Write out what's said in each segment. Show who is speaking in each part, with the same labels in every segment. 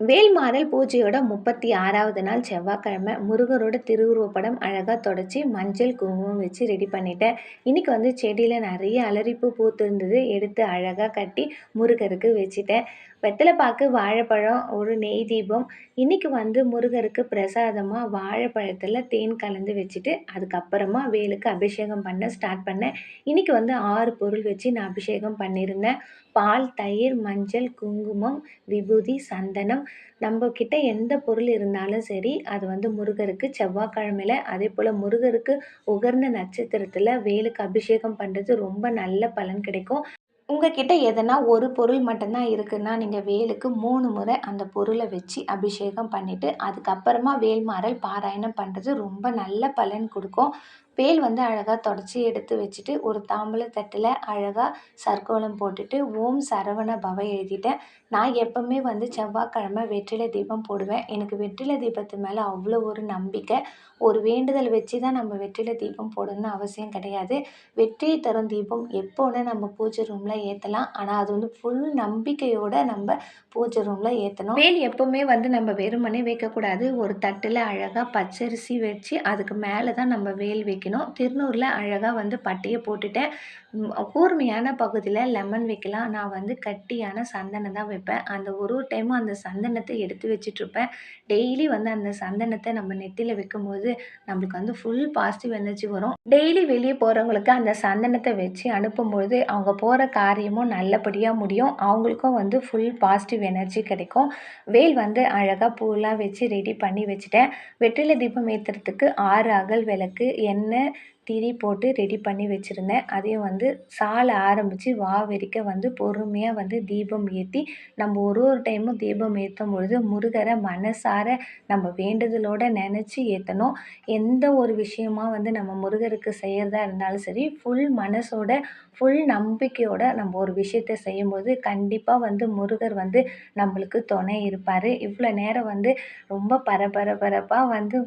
Speaker 1: வேல்மாறல் பூஜையோட முப்பத்தி ஆறாவது நாள் செவ்வாய்க்கிழமை முருகரோட திருவுருவப்படம் அழகாக தொடச்சி மஞ்சள் குங்குமம் வச்சு ரெடி பண்ணிட்டேன். இன்றைக்கி வந்து செடியில் நிறைய அலறிப்பு பூத்து இருந்தது எடுத்து அழகாக கட்டி முருகருக்கு வச்சுட்டேன். வெத்தலைப்பாக்கு வாழைப்பழம் ஒரு நெய் தீபம். இன்றைக்கி வந்து முருகருக்கு பிரசாதமாக வாழைப்பழத்தில் தேன் கலந்து வச்சுட்டு அதுக்கப்புறமா வேலுக்கு அபிஷேகம் பண்ண ஸ்டார்ட் பண்ணேன் இன்றைக்கி வந்து ஆறு பொருள் வச்சு நான் அபிஷேகம் பண்ணியிருந்தேன். பால் தயிர் மஞ்சள் குங்குமம் விபூதி சந்தனம். நம்மக்கிட்ட எந்த பொருள் இருந்தாலும் சரி அது வந்து முருகருக்கு செவ்வாய்க்கிழமையில். அதே போல் முருகருக்கு உகர்ந்த நட்சத்திரத்தில் வேலுக்கு அபிஷேகம் பண்ணுறது ரொம்ப நல்ல பலன் கிடைக்கும். உங்ககிட்ட எதனா ஒரு பொருள் மட்டும்தான் இருக்குன்னா நீங்கள் வேலுக்கு மூணு முறை அந்த பொருளை வச்சு அபிஷேகம் பண்ணிவிட்டு அதுக்கப்புறமா வேல்மாறல் பாராயணம் பண்ணுறது ரொம்ப நல்ல பலன் கொடுக்கும். வேல் வந்து அழகாக தொடச்சி எடுத்து வச்சுட்டு ஒரு தாம்பூல தட்டில் அழகாக சர்க்கோலம் போட்டுட்டு ஓம் சரவண பவ எழுதிட்டேன். நான் எப்போவுமே வந்து செவ்வாய்க்கிழமை வெற்றிலை தீபம் போடுவேன். எனக்கு வெற்றிலை தீபத்து மேலே அவ்வளோ ஒரு நம்பிக்கை. ஒரு வேண்டுதல் வச்சு தான் நம்ம வெற்றிலை தீபம் போடணும்னு அவசியம் கிடையாது. வெற்றியை தரும் தீபம் எப்போன்னு நம்ம பூஜை ரூமில் ஏற்றலாம் ஆனால் அது வந்து ஃபுல் நம்பிக்கையோடு நம்ம பூஜை ரூமில் ஏற்றணும் வேல் எப்போவுமே வந்து நம்ம வெறுமனே வைக்கக்கூடாது. ஒரு தட்டில் அழகாக பச்சரிசி வச்சு அதுக்கு மேலே தான் நம்ம வேல் வைக்கணும். திருநூரில் அழகாக வந்து பட்டையை போட்டுட்டேன் கூர்மையான பகுதியில் லெமன் வைக்கலாம். நான் வந்து கட்டியான சந்தனம் தான் வைப்பேன். அந்த ஒரு ஒரு டைமும் அந்த சந்தனத்தை எடுத்து வச்சிட்ருப்பேன். டெய்லி வந்து அந்த சந்தனத்தை நம்ம நெத்தியில் வைக்கும்போது நம்மளுக்கு வந்து ஃபுல் பாசிட்டிவ் எனர்ஜி வரும். டெய்லி வெளியே போகிறவங்களுக்கு அந்த சந்தனத்தை வச்சு அனுப்பும்போது அவங்க போகிற காரியமும் நல்லபடியாக முடியும். அவங்களுக்கும் வந்து ஃபுல் பாசிட்டிவ் எனர்ஜி கிடைக்கும். வேல் வந்து அழகாக பூலாம் வச்சு ரெடி பண்ணி வச்சுட்டேன். வெற்றிலை தீபம் ஏற்றுறதுக்கு ஆறு அகல் விளக்கு எண்ணெய் it. திரி போட்டு ரெடி பண்ணி வச்சுருந்தேன். அதையும் வந்து சாலை ஆரம்பித்து வா வரைக்க வந்து பொறுமையாக வந்து தீபம் ஏற்றி நம்ம ஒரு ஒரு டைமும் தீபம் ஏற்றும் பொழுது முருகரை மனசார நம்ம வேண்டுதலோடு நினச்சி ஏற்றணும் எந்த ஒரு விஷயமா வந்து நம்ம முருகருக்கு செய்கிறதா இருந்தாலும் சரி ஃபுல் மனசோட ஃபுல் நம்பிக்கையோட நம்ம ஒரு விஷயத்த செய்யும்போது கண்டிப்பாக வந்து முருகர் வந்து நம்மளுக்கு துணை இருப்பார். இவ்வளோ நேரம் வந்து ரொம்ப பரபரபரப்பாக வந்து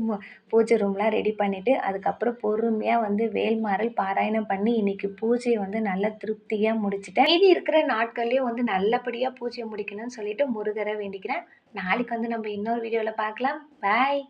Speaker 1: பூஜை ரூம்லாம் ரெடி பண்ணிவிட்டு அதுக்கப்புறம் பொறுமையாக வந்து வந்து வேல்மாறல் பாராயணம் பண்ணி இன்னைக்கு பூஜையை வந்து நல்ல திருப்தியாக முடிச்சிட்டேன். மீதி இருக்கிற நாட்கள்லேயும் வந்து நல்லபடியாக பூஜையை முடிக்கணும்னு சொல்லிட்டு முருகரை வேண்டிக்கிறேன். நாளைக்கு வந்து நம்ம இன்னொரு வீடியோவில் பார்க்கலாம். பாய்